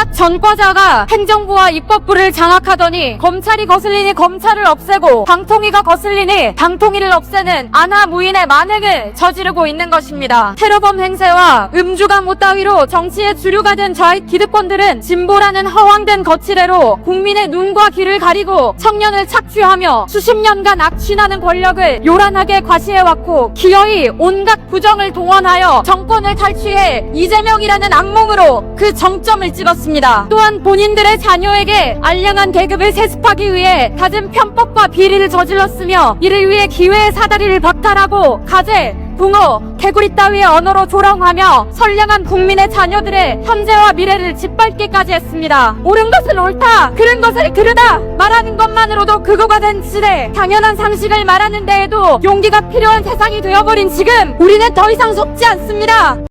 온갖 전과자가 행정부와 입법부를 장악하더니 검찰이 거슬리니 검찰을 없애고 방통위가 거슬리니 방통위를 없애는 아나무인의 만행을 저지르고 있는 것입니다. 테러범 행세와 음주가무 따위로 정치의 주류가 된 좌익 기득권들은 진보라는 허황된 거치대로 국민의 눈과 귀를 가리고 청년을 착취하며 수십 년간 악취나는 권력을 요란하게 과시해왔고 기어이 온갖 부정을 동원하여 정권을 탈취해 이재명이라는 악몽으로 그 정점을 찍었습니다. 또한 본인들의 자녀에게 알량한 계급을 세습하기 위해 갖은 편법과 비리를 저질렀으며 이를 위해 기회의 사다리를 박탈하고 가재, 붕어, 개구리 따위의 언어로 조롱하며 선량한 국민의 자녀들의 현재와 미래를 짓밟기까지 했습니다. 옳은 것은 옳다, 그른 것을 그르다 말하는 것만으로도 극우가 된 시대 당연한 상식을 말하는 데에도 용기가 필요한 세상이 되어버린 지금 우리는 더 이상 속지 않습니다.